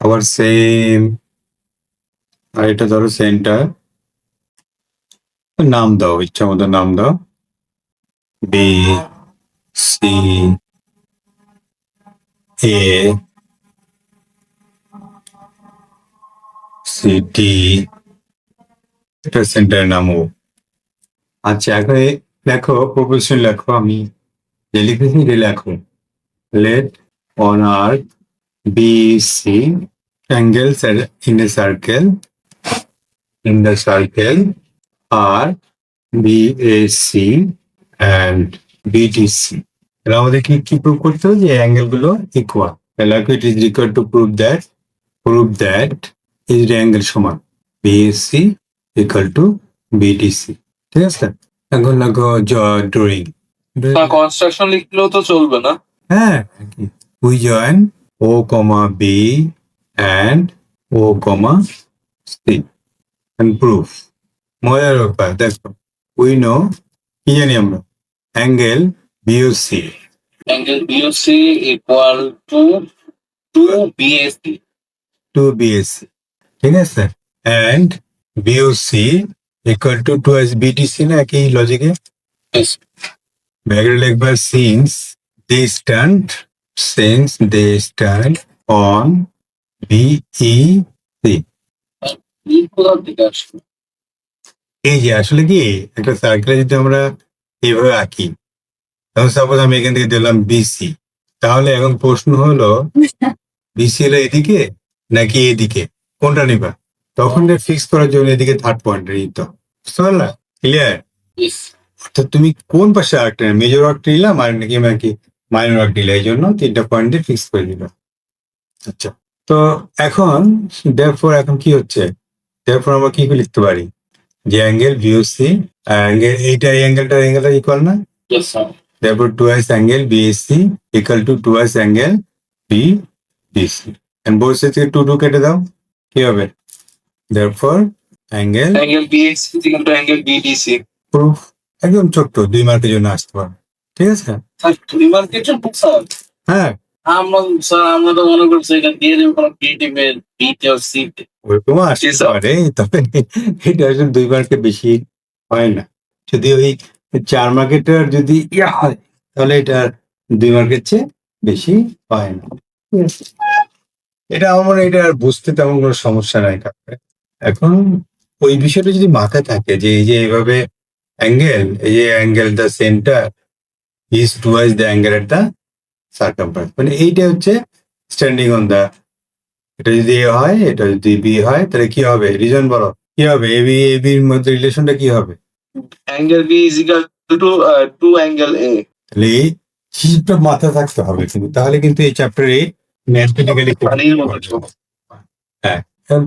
আবার সেম আর এটা ধরো সেন্টার নাম দাও, ইচ্ছা মতো নাম দাও. বি সি এ সিটি এটা সেন্টারের নাম ও। আচ্ছা এখন লেখো প্রপোজিশন লেখো আমি। লিখেছি লেখো। Let on earth C angles are in a circle in the circle are BAC and BDC তাহলে আমাদের কি কি প্রুভ করতে হবে? যে অ্যাঙ্গেলগুলো ইকুয়াল তাহলে it is required to prove that prove that এই অ্যাঙ্গেল সমান। বিএসসি ইকুয়াল টু বিডিসি ঠিক আছে? এখন লাগো ড্রয়িং কনস্ট্রাকশন লিখলেও তো চলবে না। হ্যাঁ we join O comma B and O comma C and proof মজার ব্যাপার দেখো উই নো কি জানি আমরা? Angle BOC angle BOC equal to two BSC two BSC ঠিক আছে? And BOC equal to two S BTC না একই লজিকে ব্যাগের লিখবা since they stand since they stand on BE এই যে আসলে কি একটা সার্কেলে যদি আমরা এইভাবে আঁকি তখন সাপোজ আমি এখান থেকে দিলাম বিসি তাহলে এখন প্রশ্ন হলো বিসি হলো এদিকে নাকি এদিকে? কোনটা নিবা? তখন ফিক্স করার জন্য এদিকে থার্ড পয়েন্ট নিত বুঝতে পারলা? ক্লিয়ার. অর্থাৎ তুমি কোন পাশে আর্কটা মেজর আর্কটা নিলাম আর নাকি নাকি মাইনর আর্ক নিলে এই জন্য তিনটা পয়েন্ট দিয়ে ফিক্স করে দিল। আচ্ছা তো এখন দেয়ারফর এখন কি হচ্ছে? দেয়ারফর আমরা কি লিখতে পারি? যে অ্যাঙ্গেল বিওসি অ্যাঙ্গেল এইটা এই অ্যাঙ্গেলটা অ্যাঙ্গেলটা ইকুয়াল না? Yes, sir. therefore 2s angle BAC equal to 2s angle BDC and both sides থেকে 2 2 কেটে দাও কি হবে? Therefore angle angle BSC equal to angle BDC proof একদম ছোট্ট দুই মার্কের জন্য আসতে পারে ঠিক আছে? স্যার দুই মার্কেট স্যার হ্যাঁ। আমরা তো মনে করছি এটা দিয়ে দেবো কোনো বিতে সিতে ওরকম তবে এটা আসলে দুই মার্কের বেশি হয় না। যদি ওই চার মার্কেটের যদি ইয়া হয় তাহলে এটা দুই মার্কের চেয়ে বেশি হয় না। ঠিক আছে? এটা আমার মনে এটা আর বুঝতে তেমন কোনো সমস্যা নাই কাউকে। এখন ওই বিষয়টা যদি মাথায় থাকে যে এই যে এইভাবে অ্যাঙ্গেল এই যে angle the centre is twice the angle at the circumference মানে এইটা হচ্ছে স্ট্যান্ডিং অন দ্য এটা যদি এ হয় এটা যদি বি হয় তাহলে কি হবে? রিজন বলো। কি হবে? এ বি এ বির মধ্যে রিলেশনটা কি হবে? Angle B is equal to two angle A তাহলে চিজটা মাথায় থাকতে হবে কিন্তু। তাহলে কিন্তু এই চ্যাপ্টারে ম্যাথমেটিক্যালি। হ্যাঁ।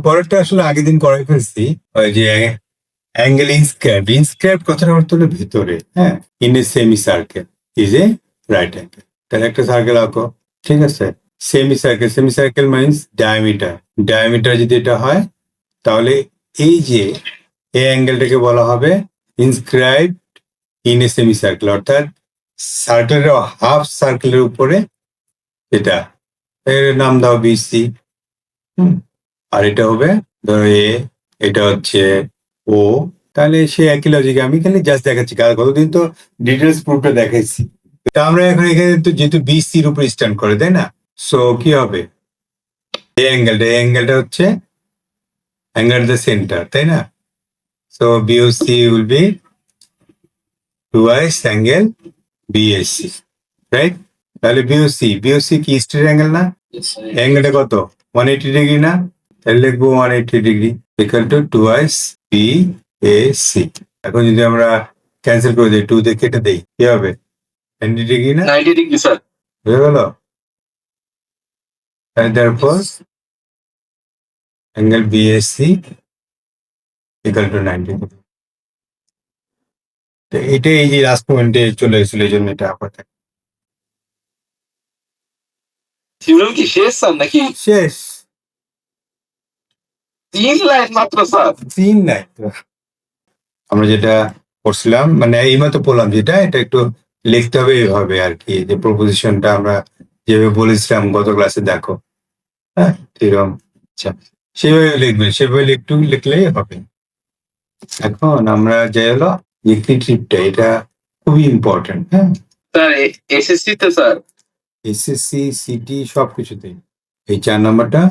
পরেরটা আসলে আগের দিন করাই ফেলছি। ওই যে অ্যাঙ্গেল ইনস্ক্রাইব ইনস্ক্রাইব কথাটা অর্থ হলো ভেতরে। হ্যাঁ? In a semi circle is a right angle তাহলে একটা সার্কেল আঁকো, ঠিক আছে? Semi circle semi circle minus diameter diameter যদি এটা হয়, তাহলে এই যে এই অ্যাঙ্গেলটাকে বলা হবে inscribe in a semi circle অর্থাৎ সার্কেলের হাফ সার্কেলের উপরে এটা। এর নাম দাও বিসি আর এটা হবে ধরো এ এটা হচ্ছে ও তাহলে সে একই লজিকে আমি খালি জাস্ট দেখাচ্ছি, কারণ কতদিন তো ডিটেলস প্রুফটা দেখাইছি। তা আমরা এখন এখানে তো যেহেতু বিসির উপর স্ট্যান্ড করে, তাই না? সো কি হবে? এই অ্যাঙ্গেলটা এই অ্যাঙ্গেলটা হচ্ছে অ্যাঙ্গেল দ্য সেন্টার তাই না? So BOC will be twice angle BSC right তাহলে বিওসি বিওসি কি স্ট্রেট অ্যাঙ্গেল না. অ্যাঙ্গেলটা কত? ওয়ান এইটি ডিগ্রি না? তাহলে লিখব one eighty degree equal to twice B A C এখন যদি আমরা ক্যান্সেল করে দিই টু দিয়ে কেটে দিই কি হবে? নাইনটি ডিগ্রি না? 90 ডিগ্রি স্যার হয়ে গেল? তারপর angle BSC equal to ninety degree তো এটা এই যে লাস্ট পয়েন্টে চলে এসেছিল এই জন্য এটা আপাতত। থিওরেম কি শেষ স্যার নাকি? শেষ। তিন লাইন মাত্র স্যার তিন তো আমরা যেটা পড়ছিলাম মানে এইমাত্র পড়লাম যেটা এটা একটু লিখতে হবে এইভাবে আর কি যে প্রপোজিশনটা আমরা যেভাবে বলেছিলাম গত ক্লাসে দেখো। হ্যাঁ এরকম। আচ্ছা সেভাবে লিখবেন সেভাবে একটু লিখলেই হবে। এখন আমরা যে হলো ট্রিপটা এটা খুবই ইম্পর্টেন্ট হ্যাঁ। স্যার এসএসসি তো স্যার? এসএসসি সিটি সব কিছুতেই এই চার নাম্বারটা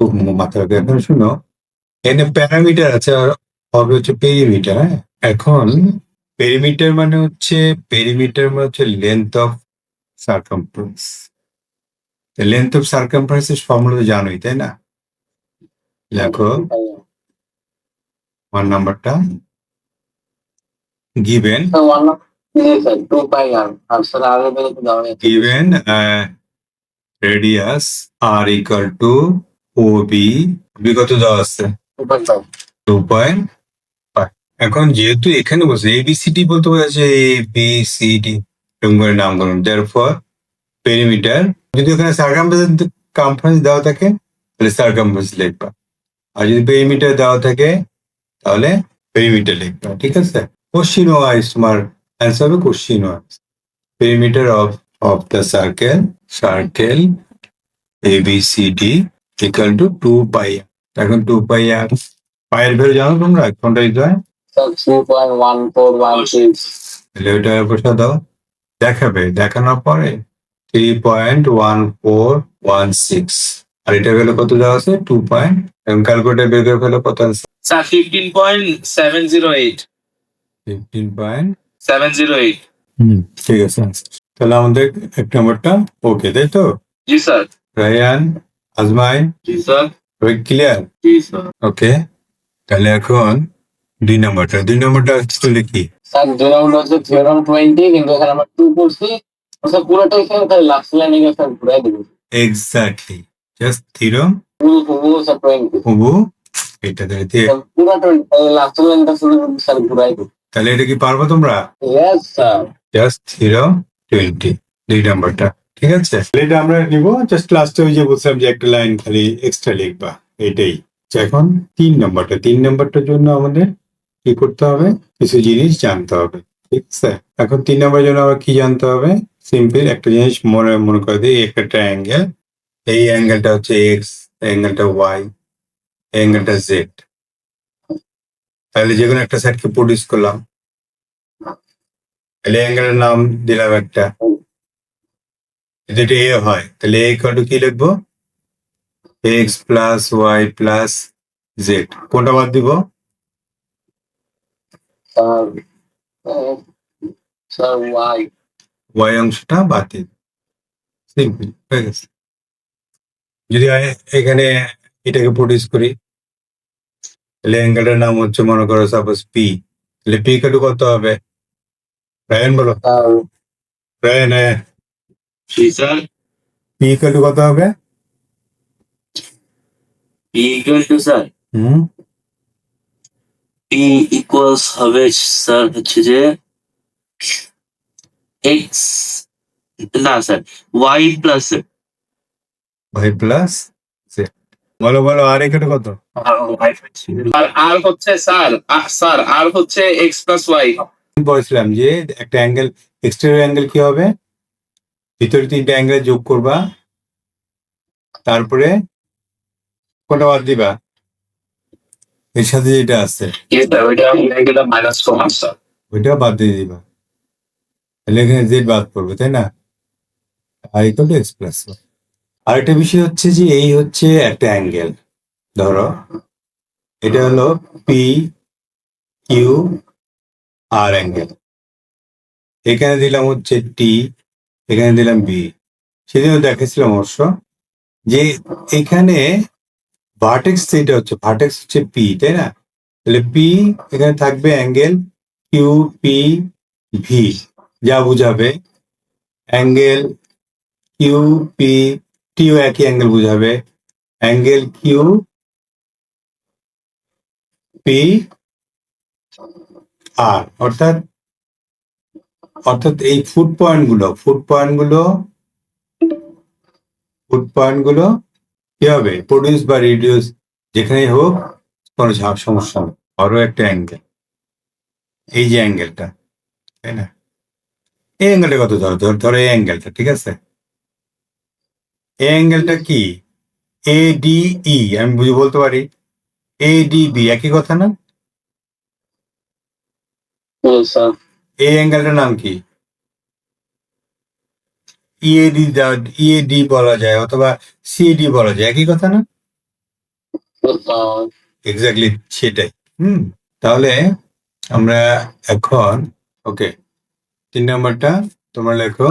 খুব মাথা রাখবে এখন শুনো। এখানে প্যারামিটার আছে আর হবে হচ্ছে পেরিমিটার হ্যাঁ? এখন পেরিমিটার মানে হচ্ছে পেরিমিটার মানে হচ্ছে length of circumference length of circumference formula তো জানোই তাই না? দেখো ওয়ান নাম্বারটা given given uh, radius r equal to OB বিগত দেওয়া আছে। 2.5 এখন যেহেতু এখানে বসে এ বি সি ডি বলতে বোঝাচ্ছে এ বি সি ডি এরকম করে নামকরণ দেয়ারফর পেরিমিটার যদি ওখানে সার্কামফারেন্স কনফারেন্স দেওয়া থাকে, তাহলে সার্কামফারেন্স লিখবা। আর যদি পেরিমিটার দেওয়া থাকে, তাহলে পেরিমিটার লিখবা, ঠিক আছে? কোশ্চিন ওয়াইজ তোমার অ্যান্সার হবে question wise perimeter of of the circle circle ABCD equal to 2 pi r এখন 2 pi r, pi এর ভ্যালু জানো তোমরা? কোনটা দিতে হয়? Sir three point one four one six তাহলে ওইটা বসা দাও দেখাবে দেখানোর পরে three point one four one six আর এটা ভ্যালু কত দেওয়া আছে? টু পয়েন্ট এবং ক্যালকুলেটার বের করে ফেলো কত আছে? Sir fifteen point seven zero eight fifteen point seven zero eight hmm. ঠিক আছে তাহলে আমাদের এক নম্বরটা ওকে তাই তো? জি স্যার রায়ান আজমাইন জি স্যার ক্লিয়ার জি স্যার ওকে তাহলে এখন দুই নম্বরটা দুই নম্বরটা তাহলে কি? স্যার দুই রাউন্ড হচ্ছে থিওরাম টোয়েন্টি কিন্তু এখানে আমরা টু করছি। স্যার পুরোটাই স্যার তাই লাস্ট লাইনে গিয়ে স্যার ঘুরাই দেবো। এক্স্যাক্টলি জাস্ট পুরো পুরো স্যার টোয়েন্টি হুবু এটা তাহলে পুরো টোয়েন্টি লাস্ট লাইনটা শুধু স্যার ঘুরাই দেবো। তাহলে এটা কি পারব তোমরা? Yes sir just theorem twenty দুই নম্বরটা ঠিক আছে? এটা আমরা নিব জাস্ট লাস্টে ওই যে বলছিলাম যে একটা লাইন খালি এক্সট্রা লিখবা এটাই। আচ্ছা, এখন তিন নম্বরটা তিন নম্বরটার জন্য আমাদের কি করতে হবে? কিছু জিনিস জানতে হবে, ঠিক আছে? এখন তিন নম্বরের জন্য আবার কি জানতে হবে? সিম্পল একটা জিনিস মনে মনে করে দিই, একটা ট্রায়াঙ্গেল এই অ্যাঙ্গেলটা হচ্ছে এক্স অ্যাঙ্গেলটা ওয়াই অ্যাঙ্গেলটা জেড তাহলে যে কোনো একটা সাইডকে প্রডিউস করলাম। তাহলে অ্যাঙ্গেলের নাম দিলাম একটা। যদি এ হয়, তাহলে এ ইকুয়াল কি লিখব? X plus Y plus Z কোনটা বাদ দিব? স্যার স্যার ওয়াই ওয়াই অংশটা দিন সিম্পল হয়ে গেছে যদি এখানে এটাকে প্রডিউস করি তাহলে অ্যাঙ্গেলটার নাম হচ্ছে মনে করো সাপোজ পি তাহলে পি ইকুয়াল টু কত হবে? রায়ন বলো। রায়ন হ্যাঁ। স্যার। পি ইকুয়াল টু কত হবে? P equal to sir. Hmm? P equals হবে স্যার হচ্ছে যে এক্স না sir Y plus Y plus Z বলো বলো আর এখানে কত? আর আর হচ্ছে স্যার স্যার আর হচ্ছে এক্স প্লাস ওয়াই বলেছিলাম যে একটা অ্যাঙ্গেল এক্সটেরিয়র অ্যাঙ্গেল কি হবে? ভিতরে তিনটা অ্যাঙ্গেল যোগ করবা তারপরে কোনটা বাদ দিবা? এর সাথে যেটা আছে? ওইটা বাদ দিয়ে দিবা। তাহলে এখানে জেড বাদ পড়বে তাই না? আর ইকুয়াল টু এক্স প্লাস আরেকটা বিষয় হচ্ছে যে এই হচ্ছে একটা অ্যাঙ্গেল ধরো এটা হলো পি কিউ আর অ্যাঙ্গেল এখানে দিলাম হচ্ছে টি এখানে দিলাম বি সেদিনও দেখেছিলাম অবশ্য যে এখানে ভার্টেক্স যেটা হচ্ছে ভার্টেক্স হচ্ছে পি তাই না? তাহলে পি এখানে থাকবে অ্যাঙ্গেল কিউ পি ভি যা বুঝাবে অ্যাঙ্গেল কিউ পি টিও একই অ্যাঙ্গেল বুঝাবে অ্যাঙ্গেল কিউ পি আর অর্থাৎ অর্থাৎ এই ফুড পয়েন্টগুলো ফুড পয়েন্টগুলো ফুড পয়েন্টগুলো কি হবে? প্রডিউস বা রিডিউস যেখানেই হোক কোনো সমস্যা নেই। আরও একটা অ্যাঙ্গেল এই যে অ্যাঙ্গেলটা তাই না? এই অ্যাঙ্গেলটা কত? ধরো ধর ধরো এই অ্যাঙ্গেলটা ঠিক আছে? এই অ্যাঙ্গেলটা কি? এ ডি ই আমি বুঝে বলতে পারি। এ ডি বি একই কথা না? এই অ্যাঙ্গেলটার নাম কি? ইএডি ইএডি বলা যায় অথবা সিএডি বলা যায় একই কথা না? এক্স্যাক্টলি সেটাই। হুম তাহলে আমরা এখন ওকে তিন নাম্বারটা তোমরা লেখো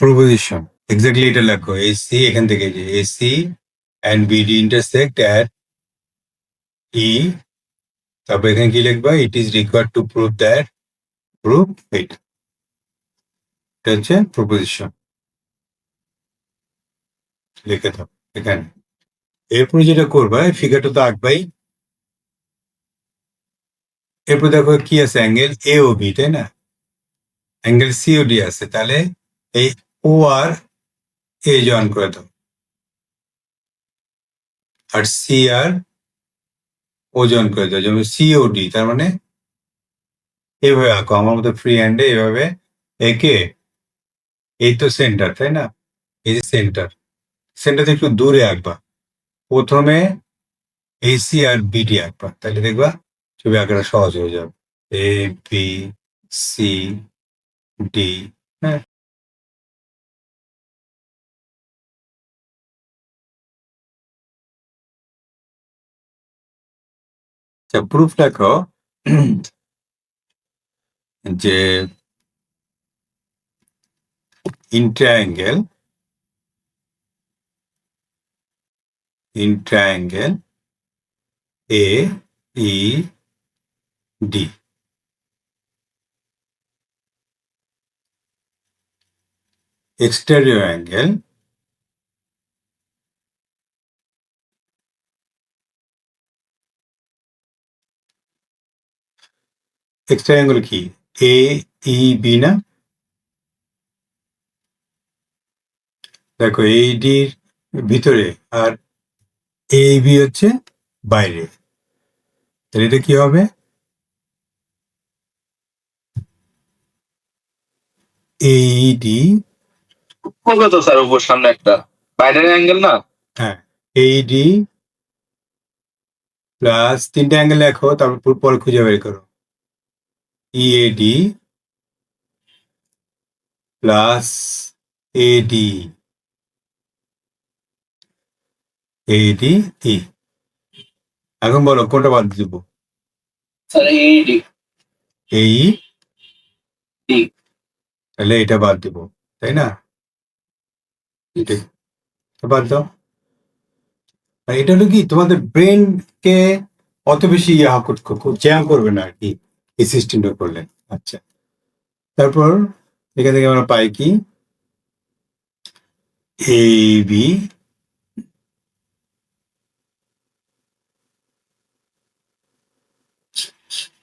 প্রপোজিশন এক্স্যাক্টলি এটা লেখো এসি এখান থেকে যে AC and BD intersect at E E, তারপর এখানে কি লিখবা? It is required to prove that prove it এটা হচ্ছে প্রপোজিশন লিখে দাও, এখানে। এরপরে যেটা করবা ফিগারটা তো আঁকবাই। এরপর দেখো কি আছে অ্যাঙ্গেল এ ও বি তাই না? অ্যাঙ্গেল সিওডি আছে, তাহলে এই ও আর এ জয়েন করে দাও। আর সি আর ও জয়েন করে দাও, যেমন সিওডি তার মানে এভাবে আঁকো, আমার মতো ফ্রি হ্যান্ডে এইভাবে একে এই তো সেন্টার তাই না? এই যে সেন্টার সেন্টার একটু দূরে আঁকবা। প্রথমে এসি আর বিডি আঁকবা। তাহলে দেখবা ছবি আঁকাটা সহজ হয়ে যাবে। এ বি সি ডি হ্যাঁ। আচ্ছা প্রুফ লেখো যে in triangle in triangle A E D. Exterior angle exterior angle কি A E B না দেখো এইডির ভিতরে আর এই বি হচ্ছে বাইরে। তাহলে এটা কি হবে? এইডি হবে তো স্যার উপর সামনে একটা। বাইরের অ্যাঙ্গেল না? হ্যাঁ। এইডি প্লাস তিনটা অ্যাঙ্গেল লেখো তারপর পরে খুঁজে বের করো। ইএডি প্লাস এডি এডি ই এখন বলো কোনটা বাদ দিব? এই তাহলে এটা বাদ দিব তাই না? বাদ দাও। আর এটা হলো কি তোমাদের ব্রেনকে অত বেশি ইয়া জ্যাম করবে না আর কি এই সিস্টেমটা করলে। আচ্ছা। তারপর এখান থেকে আমরা পাই কি? এ বি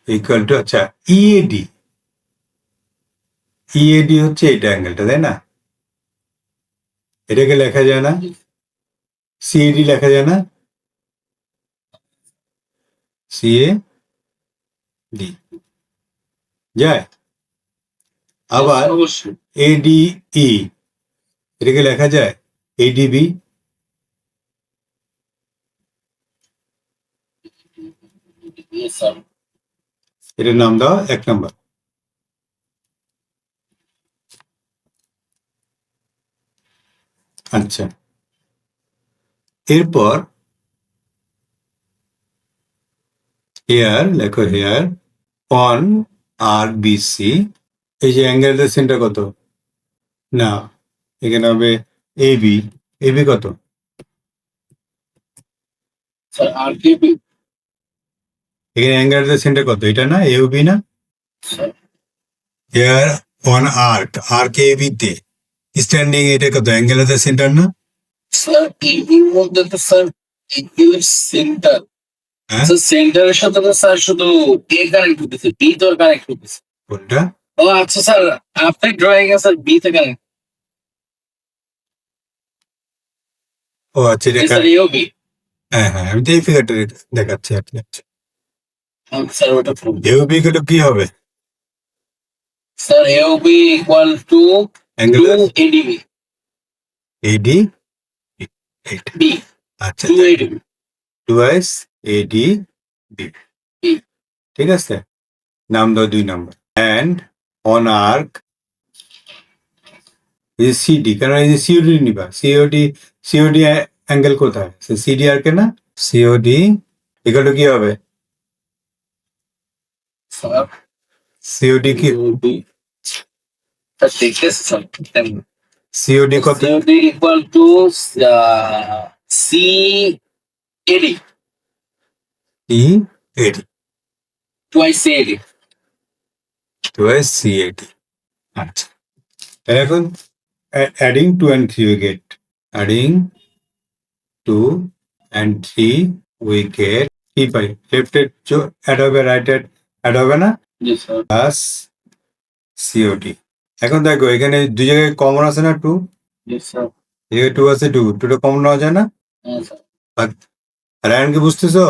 ইকুয়াল টু আচ্ছা ইএডি ইএডি হচ্ছে এইটা অ্যাঙ্গেলটা তাই না? এটাকে লেখা যায় না? সিএডি লেখা যায় না? সিএ ডি যায়? আবার এডিই এটাকে লেখা যায়? এডিবি Yes, এটার নাম দাও এক নম্বর। আচ্ছা। এরপর হেয়ার লেখো হেয়ার অন আর বিসি এই যে অ্যাঙ্গেলটার সেন্টার কত? না, এখানে হবে এ বি এ বি কত আর এখানে অ্যাঙ্গেলটার সেন্টার কত? এটা না? এ বি না? Sir here on arc arc A B তে। স্ট্যান্ডিং এটা কত? অ্যাঙ্গেলের সেন্টার না? স্যার মধ্যে তো স্যার সেন্টার? স্যার সেন্টারের সাথে তো স্যার শুধু এ কানেক্ট হতেছে বি তো কানেক্ট হতেছে কোনটা? ও আচ্ছা স্যার আপনার ড্রয়িং এ স্যার বি তে কানেক্ট ও আচ্ছা এটা স্যার এও বি হ্যাঁ হ্যাঁ আমি তো এই ফিগারটা দেখাচ্ছি আর কি স্যার ওটা প্রুভ এও বি গুলো কি হবে? Sir AO B equal to angle two ADB AD এইটা বি আচ্ছা। Two eight twice AD B B. ঠিক আছে? নাম দাও দুই নাম্বার। অ্যান্ড অন আর্ক এই যে সিডি কারণ এই যে সিওডি নিবা। সিওডি সিওডি অ্যাঙ্গেল কোথায়? সিডি আর্কে না? সিওডি এগুলো কি হবে? স্যার সিওডি কি বি স্যার দেখতেছি স্যার সিওডি কত COD equal to uh, C AD E AD twice AD. Twice CAD আচ্ছা তাহলে এখন adding two and three we get adding two and three we get কি পাই লেফট হেড অ্যাড হবে right head add হবে না. Plus COD এখন দেখো এখানে দুই জায়গায় কমন আছে না টু এখানে টু আছে টু টুটা কমন নেওয়া যায় না? Sir. রায়নকে বুঝতেছো?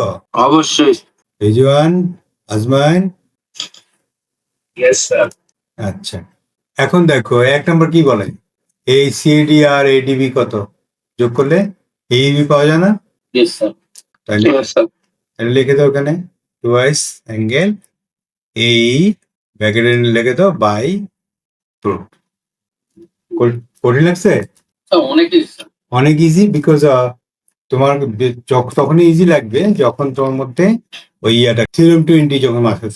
অবশ্যই। রিজওয়ান আজমাইন? আচ্ছা। এখন দেখো এক নম্বর কি বলে? এই সিডি আর এডিবি কত? যোগ করলে এইবি পাওয়া যায় না? তাহলে লিখে দাও ওখানে। টুয়াইস অ্যাঙ্গেল এই ব্যাকেটে লেগে দাও বাই রুট কঠিন লাগছে? অনেক ইজি বিকজ তোমার তখনই ইজি লাগবে যখন তোমার মধ্যে ওই ইয়াটা থিওরেম টোয়েন্টি যখন মাথায়